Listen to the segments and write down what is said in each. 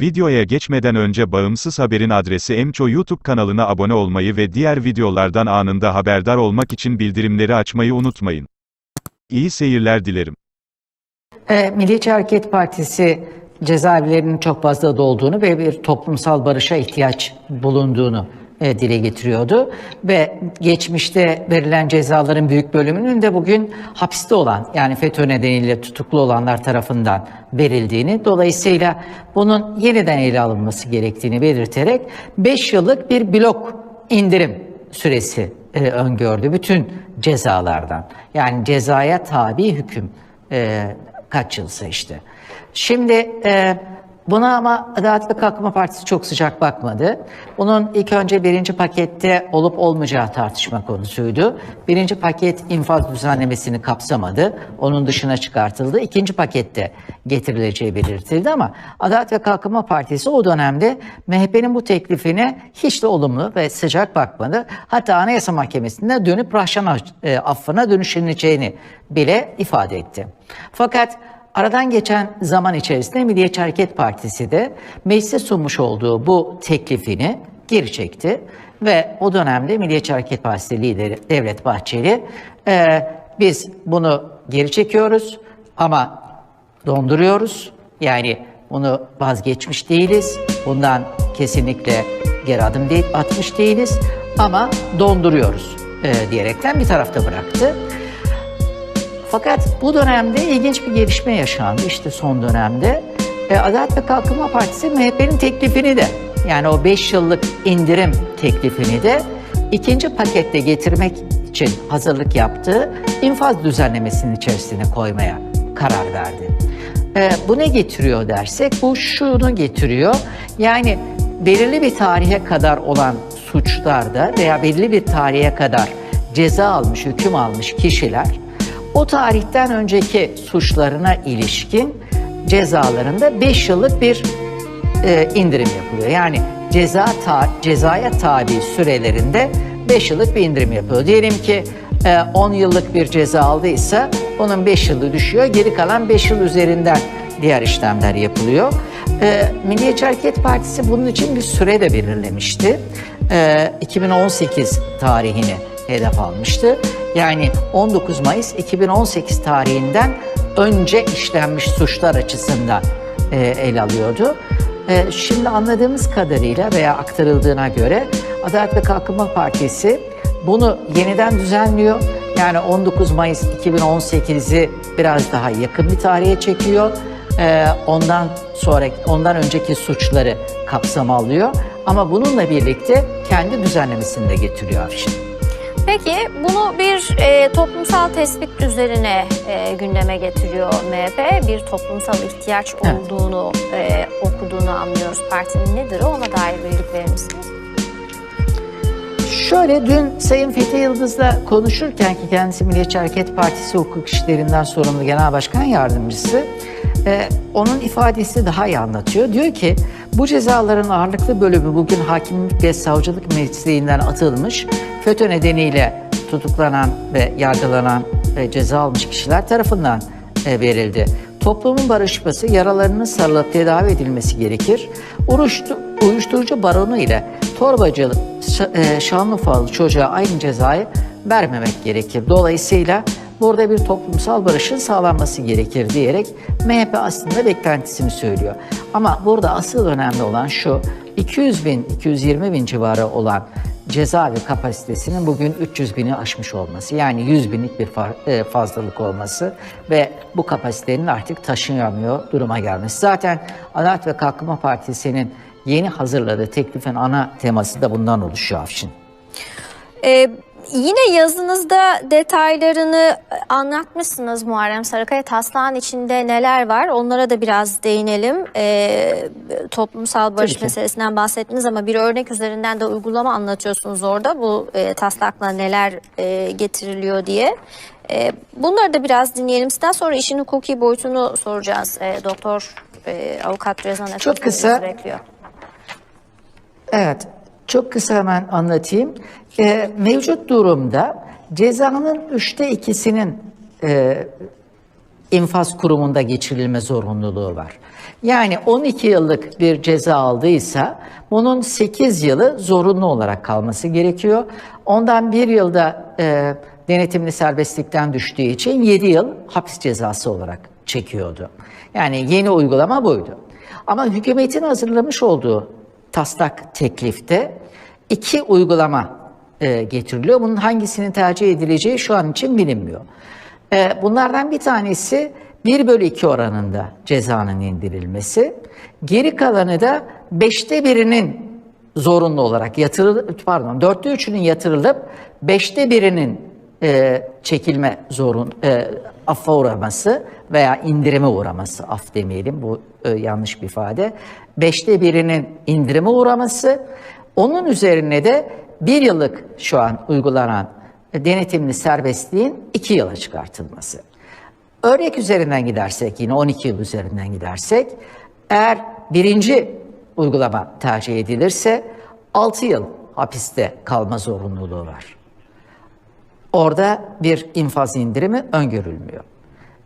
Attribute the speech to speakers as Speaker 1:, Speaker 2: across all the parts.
Speaker 1: Videoya geçmeden önce Bağımsız Haber'in adresi Emço YouTube kanalına abone olmayı ve diğer videolardan anında haberdar olmak için bildirimleri açmayı unutmayın. İyi seyirler dilerim.
Speaker 2: E, Milliyetçi Hareket Partisi cezaevlerinin çok fazla dolduğunu ve bir toplumsal barışa ihtiyaç bulunduğunu e, dile getiriyordu. Ve geçmişte verilen cezaların büyük bölümünün de bugün hapiste olan yani FETÖ nedeniyle tutuklu olanlar tarafından verildiğini, dolayısıyla bunun yeniden ele alınması gerektiğini belirterek 5 yıllık bir blok indirim süresi e, öngördü bütün cezalardan. Yani cezaya tabi hüküm e, kaç yılsa işte. Şimdi e, buna ama Adalet ve Kalkınma Partisi çok sıcak bakmadı. Bunun ilk önce birinci pakette olup olmayacağı tartışma konusuydu. Birinci paket infaz düzenlemesini kapsamadı. Onun dışına çıkartıldı. İkinci pakette getirileceği belirtildi ama Adalet ve Kalkınma Partisi o dönemde MHP'nin bu teklifine hiç de olumlu ve sıcak bakmadı. Hatta Anayasa Mahkemesi'nde dönüp rahşan e, affına dönüşüleceğini bile ifade etti. Fakat Aradan geçen zaman içerisinde Milliyetçi Hareket Partisi de meclise sunmuş olduğu bu teklifini geri çekti. Ve o dönemde Milliyetçi Hareket Partisi lideri Devlet Bahçeli "Ee, biz bunu geri çekiyoruz ama donduruyoruz. Yani bunu vazgeçmiş değiliz. Bundan kesinlikle geri adım değil, atmış değiliz ama donduruyoruz e, diyerekten bir tarafta bıraktı. Fakat bu dönemde ilginç bir gelişme yaşandı işte son dönemde. E, Adalet ve Kalkınma Partisi MHP'nin teklifini de yani o 5 yıllık indirim teklifini de ikinci pakette getirmek için hazırlık yaptığı infaz düzenlemesinin içerisine koymaya karar verdi. E, bu ne getiriyor dersek bu şunu getiriyor. Yani belirli bir tarihe kadar olan suçlarda veya belirli bir tarihe kadar ceza almış, hüküm almış kişiler o tarihten önceki suçlarına ilişkin cezalarında 5 yıllık bir e, indirim yapılıyor. Yani ceza ta, cezaya tabi sürelerinde 5 yıllık bir indirim yapıyor. Diyelim ki e, 10 yıllık bir ceza aldıysa onun 5 yılı düşüyor. Geri kalan 5 yıl üzerinden diğer işlemler yapılıyor. E, Milliyetçi Hareket Partisi bunun için bir süre de belirlemişti. E, 2018 tarihini hedef almıştı. Yani 19 Mayıs 2018 tarihinden önce işlenmiş suçlar açısından e, ele alıyordu. E, şimdi anladığımız kadarıyla veya aktarıldığına göre Adalet ve Kalkınma Partisi bunu yeniden düzenliyor. Yani 19 Mayıs 2018'i biraz daha yakın bir tarihe çekiyor. E, ondan sonra ondan önceki suçları kapsama alıyor. Ama bununla birlikte kendi düzenlemesini de getiriyor Afşin.
Speaker 3: Peki bunu bir e, toplumsal tespit üzerine e, gündeme getiriyor MHP. Bir toplumsal ihtiyaç olduğunu e, okuduğunu anlıyoruz. Partinin nedir o? Ona dair bilgi verir misiniz?
Speaker 2: Şöyle dün Sayın Fethi Yıldız'la konuşurken ki kendisi Milliyetçi Hareket Partisi hukuk işlerinden sorumlu genel başkan yardımcısı e, onun ifadesi daha iyi anlatıyor. Diyor ki bu cezaların ağırlıklı bölümü bugün hakimlik ve savcılık mesleğinden atılmış FETÖ nedeniyle tutuklanan ve yargılanan ve ceza almış kişiler tarafından e, verildi. Toplumun barışması, yaralarının sarılıp tedavi edilmesi gerekir. Uyuştu, uyuşturucu baronu ile torbacı e, Şanlıurfalı çocuğa aynı cezayı vermemek gerekir. Dolayısıyla burada bir toplumsal barışın sağlanması gerekir diyerek MHP aslında beklentisini söylüyor. Ama burada asıl önemli olan şu, 200 bin, 220 bin civarı olan cezaevi kapasitesinin bugün 300 bini aşmış olması. Yani 100 binlik bir e, fazlalık olması ve bu kapasitenin artık taşıyamıyor duruma gelmesi. Zaten Adalet ve Kalkınma Partisi'nin yeni hazırladığı teklifin ana teması da bundan oluşuyor Afşin.
Speaker 3: Ee, yine yazınızda detaylarını anlatmışsınız Muharrem Sarıkaya. Taslağın içinde neler var onlara da biraz değinelim. Ee, toplumsal barış
Speaker 2: Tabii ki.
Speaker 3: meselesinden bahsettiniz ama bir örnek üzerinden de uygulama anlatıyorsunuz orada. Bu e, taslakla neler e, getiriliyor diye. E, bunları da biraz dinleyelim. Sizden sonra işin hukuki boyutunu soracağız. E, Doktor e, Avukat Rezan
Speaker 2: Çok kısa.
Speaker 3: bekliyor.
Speaker 2: Evet, çok kısa hemen anlatayım. Ee, mevcut durumda cezanın üçte ikisinin e, infaz kurumunda geçirilme zorunluluğu var. Yani 12 yıllık bir ceza aldıysa bunun 8 yılı zorunlu olarak kalması gerekiyor. Ondan bir yılda e, denetimli serbestlikten düştüğü için 7 yıl hapis cezası olarak çekiyordu. Yani yeni uygulama buydu. Ama hükümetin hazırlamış olduğu taslak teklifte iki uygulama e, getiriliyor. Bunun hangisinin tercih edileceği şu an için bilinmiyor. E, bunlardan bir tanesi 1 bölü 2 oranında cezanın indirilmesi. Geri kalanı da 5'te birinin zorunlu olarak yatırılıp, pardon dörtte üçünün yatırılıp beşte birinin e, çekilme zorun, e, affa uğraması veya indirime uğraması, af demeyelim bu e, yanlış bir ifade. Beşte birinin indirime uğraması, onun üzerine de bir yıllık şu an uygulanan denetimli serbestliğin iki yıla çıkartılması. Örnek üzerinden gidersek yine 12 yıl üzerinden gidersek eğer birinci uygulama tercih edilirse 6 yıl hapiste kalma zorunluluğu var. Orada bir infaz indirimi öngörülmüyor.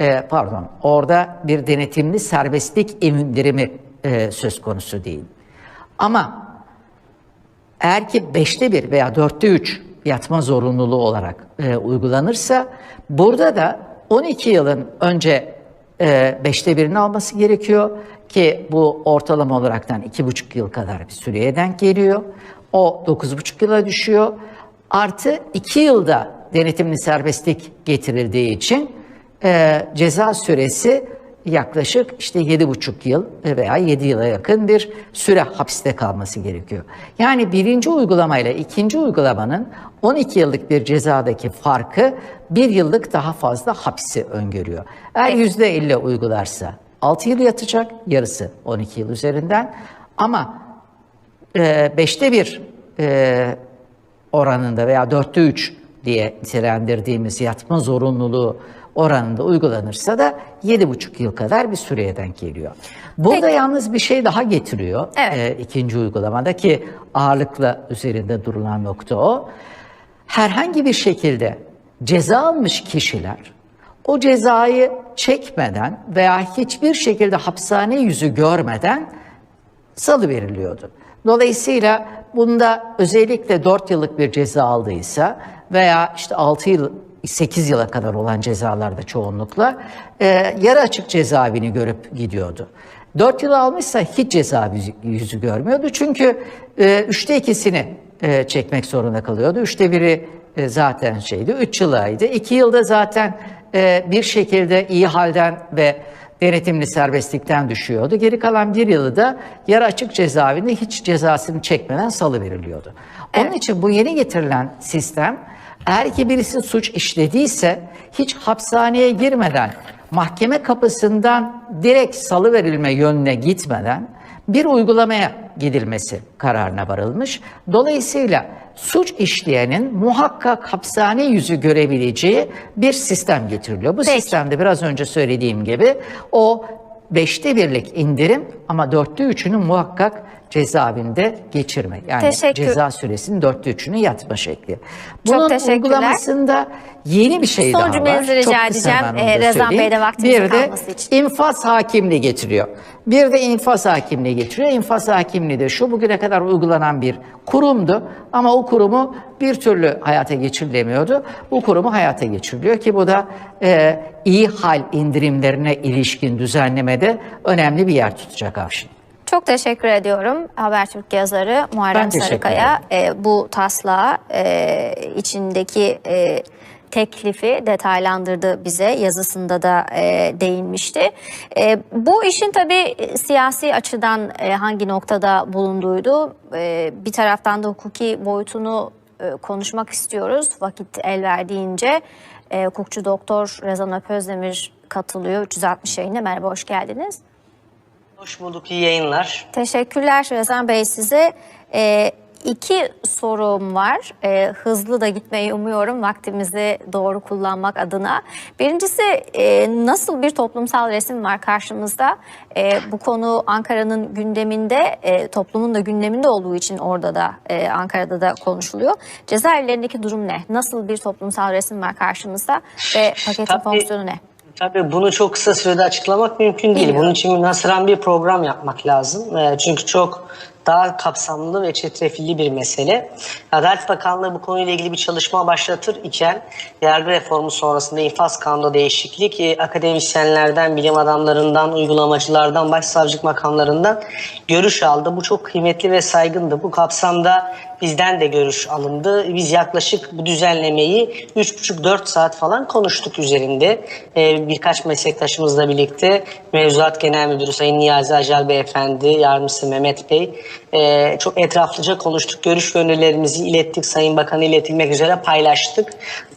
Speaker 2: Ee, pardon, orada bir denetimli serbestlik indirimi e, söz konusu değil. Ama eğer ki beşte bir veya dörtte üç yatma zorunluluğu olarak e, uygulanırsa burada da 12 yılın önce e, beşte birini alması gerekiyor ki bu ortalama olaraktan iki buçuk yıl kadar bir süreye denk geliyor. O dokuz buçuk yıla düşüyor. Artı iki yılda denetimli serbestlik getirildiği için e, ceza süresi yaklaşık işte yedi buçuk yıl veya yedi yıla yakın bir süre hapiste kalması gerekiyor. Yani birinci uygulamayla ikinci uygulamanın 12 yıllık bir cezadaki farkı bir yıllık daha fazla hapsi öngörüyor. Eğer yüzde elli uygularsa 6 yıl yatacak, yarısı 12 yıl üzerinden. Ama e, beşte bir e, oranında veya dörtte üç diye nitelendirdiğimiz yatma zorunluluğu oranında uygulanırsa da yedi buçuk yıl kadar bir süreye denk geliyor. Burada
Speaker 3: Peki.
Speaker 2: yalnız bir şey daha getiriyor
Speaker 3: Evet.
Speaker 2: e, ikinci uygulamada ki ağırlıkla üzerinde durulan nokta o. Herhangi bir şekilde ceza almış kişiler o cezayı çekmeden veya hiçbir şekilde hapishane yüzü görmeden salı veriliyordu. Dolayısıyla bunda özellikle 4 yıllık bir ceza aldıysa veya işte 6 yıl 8 yıla kadar olan cezalarda çoğunlukla e, yarı açık cezaevini görüp gidiyordu. 4 yıl almışsa hiç ceza yüzü, yüzü görmüyordu. Çünkü e, üçte ikisini e, çekmek zorunda kalıyordu. Üçte biri e, zaten şeydi, 3 yılaydı. 2 yılda zaten e, bir şekilde iyi halden ve denetimli serbestlikten düşüyordu. Geri kalan bir yılı da yarı açık cezaevinde hiç cezasını çekmeden salı veriliyordu. Onun için bu yeni getirilen sistem eğer ki birisi suç işlediyse hiç hapishaneye girmeden mahkeme kapısından direkt salı verilme yönüne gitmeden bir uygulamaya gidilmesi kararına varılmış. Dolayısıyla suç işleyenin muhakkak hapishane yüzü görebileceği bir sistem getiriliyor. Bu
Speaker 3: Peki.
Speaker 2: sistemde biraz önce söylediğim gibi o beşte birlik indirim ama dörtte üçünü muhakkak cezaevinde geçirmek. Yani
Speaker 3: Teşekkür-
Speaker 2: ceza süresinin dörtte üçünü yatma şekli. Bunun
Speaker 3: teşekkürler.
Speaker 2: uygulamasında yeni bir şey
Speaker 3: Son
Speaker 2: daha var.
Speaker 3: cümlenizi rica
Speaker 2: Çok
Speaker 3: edeceğim, e, Rezan. Bey'de vaktimizin
Speaker 2: Bir de
Speaker 3: için.
Speaker 2: infaz hakimliği getiriyor. Bir de infaz hakimliği getiriyor. İnfaz hakimliği de şu bugüne kadar uygulanan bir kurumdu ama o kurumu bir türlü hayata geçirilemiyordu. Bu kurumu hayata geçiriliyor ki bu da e, iyi hal indirimlerine ilişkin düzenlemede önemli bir yer tutacak Avşin.
Speaker 3: Çok teşekkür ediyorum Habertürk yazarı Muharrem Sarıkaya e, bu taslağı e, içindeki e, teklifi detaylandırdı bize yazısında da e, değinmişti. E, bu işin tabii siyasi açıdan e, hangi noktada bulunduğuydu e, bir taraftan da hukuki boyutunu e, konuşmak istiyoruz vakit el verdiğince. E, hukukçu doktor Rezan Öpözdemir katılıyor 360 yayına merhaba hoş geldiniz.
Speaker 4: Hoş bulduk, iyi yayınlar.
Speaker 3: Teşekkürler Rezan Bey size. Ee, iki sorum var. Ee, hızlı da gitmeyi umuyorum vaktimizi doğru kullanmak adına. Birincisi e, nasıl bir toplumsal resim var karşımızda? E, bu konu Ankara'nın gündeminde, e, toplumun da gündeminde olduğu için orada da e, Ankara'da da konuşuluyor. Cezaevlerindeki durum ne? Nasıl bir toplumsal resim var karşımızda ve paketin
Speaker 4: Tabii-
Speaker 3: fonksiyonu ne?
Speaker 4: Tabii bunu çok kısa sürede açıklamak mümkün değil. Bunun için münhasıran bir program yapmak lazım. Ee, Çünkü çok daha kapsamlı ve çetrefilli bir mesele. Adalet Bakanlığı bu konuyla ilgili bir çalışma başlatır iken yargı reformu sonrasında infaz kanunu değişiklik e, akademisyenlerden, bilim adamlarından, uygulamacılardan, başsavcılık makamlarından görüş aldı. Bu çok kıymetli ve saygındı. Bu kapsamda bizden de görüş alındı. Biz yaklaşık bu düzenlemeyi 3,5-4 saat falan konuştuk üzerinde. Ee, birkaç meslektaşımızla birlikte Mevzuat Genel Müdürü Sayın Niyazi Acal Beyefendi, Yardımcısı Mehmet Bey e, çok etraflıca konuştuk. Görüş ve ilettik. Sayın Bakan'a iletilmek üzere paylaştık.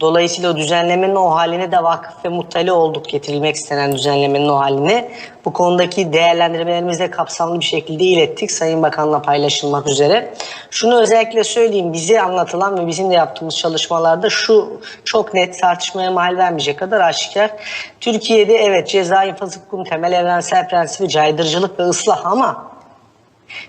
Speaker 4: Dolayısıyla o düzenlemenin o haline de vakıf ve muttali olduk getirilmek istenen düzenlemenin o haline. Bu konudaki değerlendirmelerimizi de kapsamlı bir şekilde ilettik. Sayın Bakan'la paylaşılmak üzere. Şunu özellikle söyleyeyim. Bize anlatılan ve bizim de yaptığımız çalışmalarda şu çok net tartışmaya mahal vermeyecek kadar aşikar. Türkiye'de evet ceza infaz hukukunun temel evrensel prensibi caydırıcılık ve ıslah ama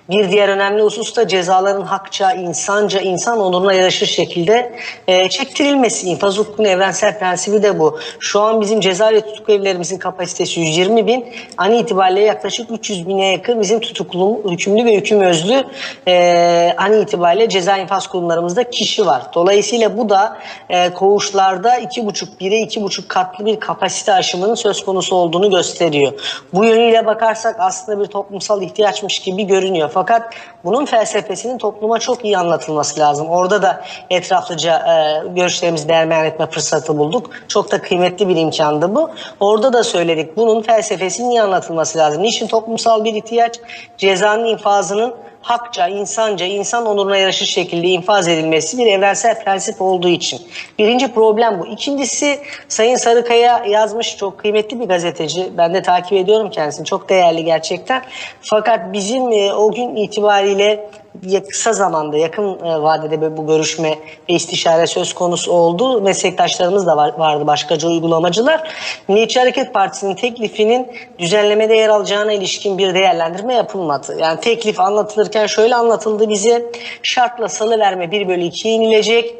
Speaker 4: bir diğer önemli husus da cezaların hakça, insanca, insan onuruna yaraşır şekilde e, çektirilmesi. İnfaz hukukunun evrensel prensibi de bu. Şu an bizim ceza ve tutuklu evlerimizin kapasitesi 120 bin. An itibariyle yaklaşık 300 bine yakın bizim tutuklu, hükümlü ve hüküm özlü e, an itibariyle ceza infaz kurumlarımızda kişi var. Dolayısıyla bu da e, koğuşlarda 2,5 1'e 2,5 katlı bir kapasite aşımının söz konusu olduğunu gösteriyor. Bu yönüyle bakarsak aslında bir toplumsal ihtiyaçmış gibi görünüyor. Fakat bunun felsefesinin topluma çok iyi anlatılması lazım. Orada da etraflıca e, görüşlerimizi değerlendirme etme fırsatı bulduk. Çok da kıymetli bir imkandı bu. Orada da söyledik. Bunun felsefesinin iyi anlatılması lazım. Niçin toplumsal bir ihtiyaç? Cezanın infazının hakça, insanca, insan onuruna yaraşır şekilde infaz edilmesi bir evrensel prensip olduğu için. Birinci problem bu. İkincisi Sayın Sarıkaya yazmış çok kıymetli bir gazeteci. Ben de takip ediyorum kendisini. Çok değerli gerçekten. Fakat bizim e, o gün itibariyle kısa zamanda yakın e, vadede bu görüşme ve istişare söz konusu oldu. Meslektaşlarımız da var, vardı başkaca uygulamacılar. Milliyetçi Hareket Partisi'nin teklifinin düzenlemede yer alacağına ilişkin bir değerlendirme yapılmadı. Yani teklif anlatılırken şöyle anlatıldı bize. Şartla salı verme 1 bölü 2'ye inilecek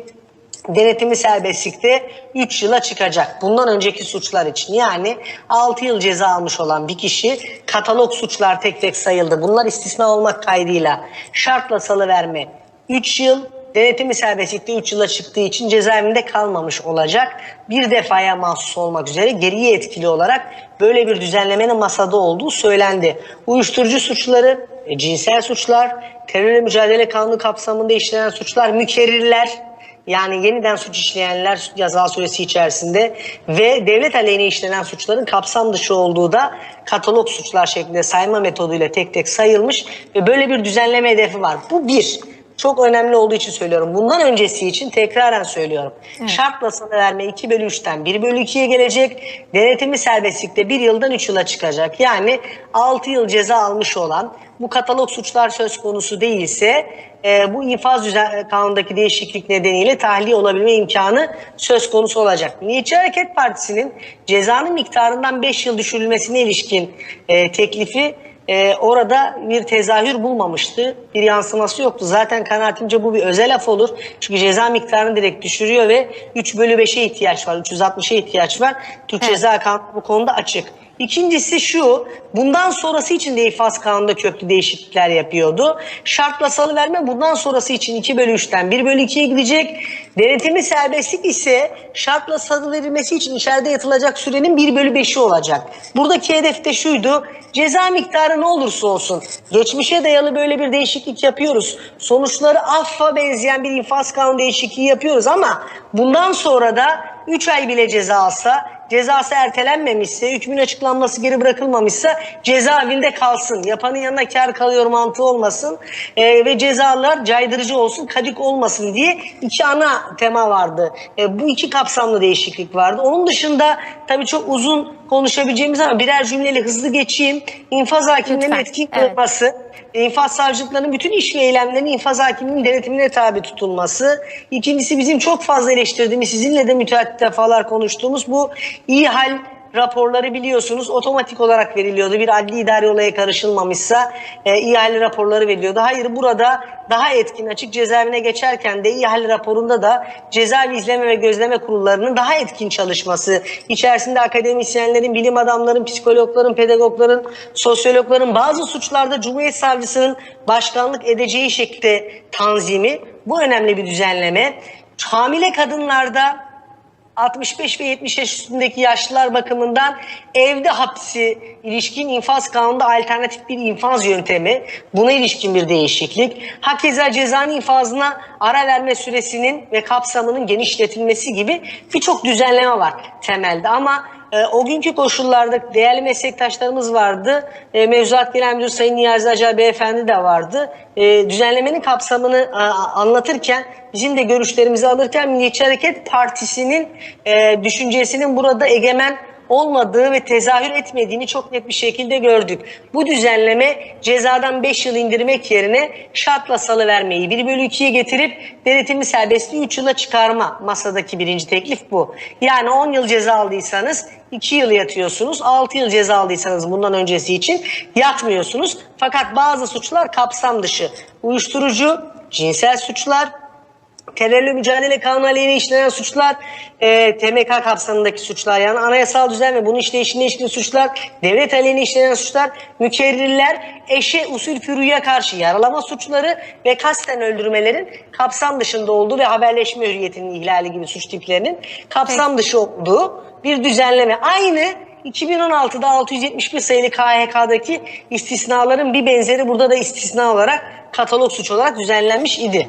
Speaker 4: denetimi serbestlikte 3 yıla çıkacak. Bundan önceki suçlar için yani 6 yıl ceza almış olan bir kişi katalog suçlar tek tek sayıldı. Bunlar istisna olmak kaydıyla şartla salıverme 3 yıl denetimi serbestlikte 3 yıla çıktığı için cezaevinde kalmamış olacak. Bir defaya mahsus olmak üzere geriye etkili olarak böyle bir düzenlemenin masada olduğu söylendi. Uyuşturucu suçları, e, cinsel suçlar, terörle mücadele kanunu kapsamında işlenen suçlar, mükerrirler, yani yeniden suç işleyenler ceza süresi içerisinde ve devlet aleyhine işlenen suçların kapsam dışı olduğu da katalog suçlar şeklinde sayma metoduyla tek tek sayılmış ve böyle bir düzenleme hedefi var. Bu bir. Çok önemli olduğu için söylüyorum. Bundan öncesi için tekraren söylüyorum. Şartla sana verme 2 bölü 3'ten 1 bölü 2'ye gelecek. Denetimi serbestlikte 1 yıldan 3 yıla çıkacak. Yani 6 yıl ceza almış olan bu katalog suçlar söz konusu değilse e, bu infaz düzen kanundaki değişiklik nedeniyle tahliye olabilme imkanı söz konusu olacak. Milliyetçi Hareket Partisi'nin cezanın miktarından 5 yıl düşürülmesine ilişkin e, teklifi e, orada bir tezahür bulmamıştı. Bir yansıması yoktu. Zaten kanaatimce bu bir özel af olur. Çünkü ceza miktarını direkt düşürüyor ve 3 bölü 5'e ihtiyaç var. 360'a ihtiyaç var. Türk
Speaker 3: Evet.
Speaker 4: Ceza Kanunu bu konuda açık. İkincisi şu, bundan sonrası için de infaz kanununda köklü değişiklikler yapıyordu. Şartla salıverme bundan sonrası için 2 bölü 3'ten 1 bölü 2'ye gidecek. Denetimi serbestlik ise şartla salı verilmesi için içeride yatılacak sürenin 1 bölü 5'i olacak. Buradaki hedef de şuydu, ceza miktarı ne olursa olsun. Geçmişe dayalı böyle bir değişiklik yapıyoruz. Sonuçları affa benzeyen bir infaz kanunu değişikliği yapıyoruz ama bundan sonra da 3 ay bile ceza alsa cezası ertelenmemişse, hükmün açıklanması geri bırakılmamışsa cezaevinde kalsın. Yapanın yanına kar kalıyor mantığı olmasın Ee, ve cezalar caydırıcı olsun, kadik olmasın diye iki ana tema vardı. Ee, bu iki kapsamlı değişiklik vardı. Onun dışında tabii çok uzun konuşabileceğimiz ama birer cümleyle hızlı geçeyim. İnfaz hakimlerinin
Speaker 3: Lütfen,
Speaker 4: etkin
Speaker 3: evet.
Speaker 4: İnfaz savcılıklarının bütün iş ve eylemlerinin infaz hakiminin denetimine tabi tutulması. İkincisi bizim çok fazla eleştirdiğimiz, sizinle de müteahhit defalar konuştuğumuz bu iyi hal raporları biliyorsunuz otomatik olarak veriliyordu. Bir adli idari olaya karışılmamışsa e, ihale raporları veriliyordu. Hayır burada daha etkin açık cezaevine geçerken de ihale raporunda da cezaevi izleme ve gözleme kurullarının daha etkin çalışması, içerisinde akademisyenlerin, bilim adamların, psikologların, pedagogların, sosyologların bazı suçlarda Cumhuriyet Savcısının başkanlık edeceği şekilde tanzimi bu önemli bir düzenleme. Hamile kadınlarda 65 ve 70 yaş üstündeki yaşlılar bakımından evde hapsi ilişkin infaz kanununda alternatif bir infaz yöntemi. Buna ilişkin bir değişiklik. Hakeza cezanın infazına ara verme süresinin ve kapsamının genişletilmesi gibi birçok düzenleme var temelde ama e, o günkü koşullarda değerli meslektaşlarımız vardı. E, Mevzuat Genel Müdürü Sayın Niyazi Acar Beyefendi de vardı. E, düzenlemenin kapsamını a, anlatırken bizim de görüşlerimizi alırken Milliyetçi Hareket Partisi'nin e, düşüncesinin burada egemen olmadığı ve tezahür etmediğini çok net bir şekilde gördük. Bu düzenleme cezadan 5 yıl indirmek yerine şartla salıvermeyi 1 bölü 2'ye getirip denetimli serbestliği 3 yıla çıkarma masadaki birinci teklif bu. Yani 10 yıl ceza aldıysanız 2 yıl yatıyorsunuz. 6 yıl ceza aldıysanız bundan öncesi için yatmıyorsunuz. Fakat bazı suçlar kapsam dışı. Uyuşturucu, cinsel suçlar, terörle mücadele kanunu aleyhine işlenen suçlar, e, TMK kapsamındaki suçlar yani anayasal düzen ve bunun işleyişine ilişkin suçlar, devlet aleyhine işlenen suçlar, mükerrirler, eşe usul füruya karşı yaralama suçları ve kasten öldürmelerin kapsam dışında olduğu ve haberleşme hürriyetinin ihlali gibi suç tiplerinin kapsam dışı olduğu bir düzenleme. Aynı 2016'da 671 sayılı KHK'daki istisnaların bir benzeri burada da istisna olarak katalog suç olarak düzenlenmiş idi.